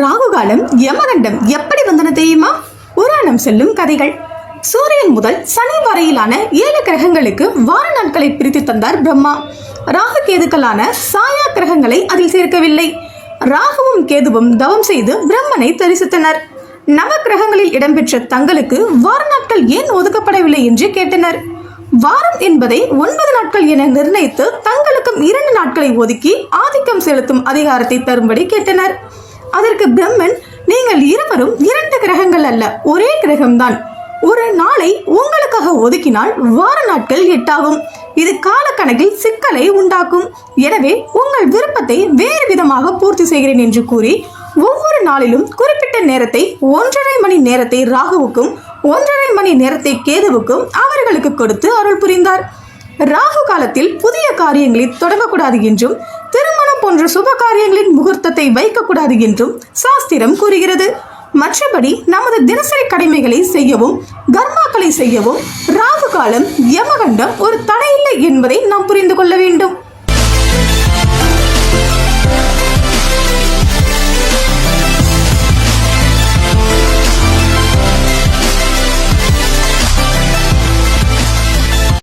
ராகு காலம் யமகண்டம் எப்படி வந்தன தெரியுமா? புராணம் செல்லும் கதைகள். சூரியன் முதல் சனி வரையிலான ஏழு கிரகங்களுக்கு வார நாட்களை பிரித்து தந்தார் பிரம்மா. ராகு கேதுக்களான சாயா கிரகங்களை அதில் சேர்க்கவில்லை. ராகுவும் கேதுவும் தவம் செய்து பிரம்மனை தரிசித்தனர். நவ கிரகங்களில் இடம்பெற்ற தங்களுக்கு வார நாட்கள் ஏன் ஒதுக்கப்படவில்லை என்று கேட்டனர். வாரம் என்பதை ஒன்பது நாட்கள் என நிர்ணயித்து தங்களுக்கும் இரண்டு நாட்களை ஒதுக்கி ஆதிக்கம் செலுத்தும் அதிகாரத்தை தரும்படி கேட்டனர். அதற்கு பிரம்மன் நீங்கள் இருவரும் இரண்டு கிரகங்கள் அல்ல ஒரே கிரகம்தான். ஒரு நாளை உங்களுக்காக ஒதுக்கினால் வார நாட்கள் எட்டாகும். இது காலக்கணக்கில் சிக்கலை உண்டாக்கும். எனவே உங்கள் விருப்பத்தை வேறு விதமாக பூர்த்தி செய்கிறேன் என்று கூறி ஒவ்வொரு நாளிலும் குறிப்பிட்ட நேரத்தை ஒன்றரை மணி நேரத்தை ராகுவுக்கும் ஒன்றரை மணி நேரத்தை கேதுவுக்கும் அவர்களுக்கு கொடுத்து அருள் புரிந்தார். ராகு காலத்தில் புதிய காரியங்களை தொடங்கக்கூடாது என்றும் திரு போன்ற சுப காரியங்களின் முகூர்த்தத்தை வைக்கக்கூடாது என்றும் சாஸ்திரம் கூறுகிறது. மற்றபடி நமது தினசரி கடமைகளை செய்யவும் கர்மாக்களை செய்யவும் ராகு காலம் யமகண்டம் ஒரு தடையில்லை என்பதை நாம் புரிந்து கொள்ள வேண்டும்.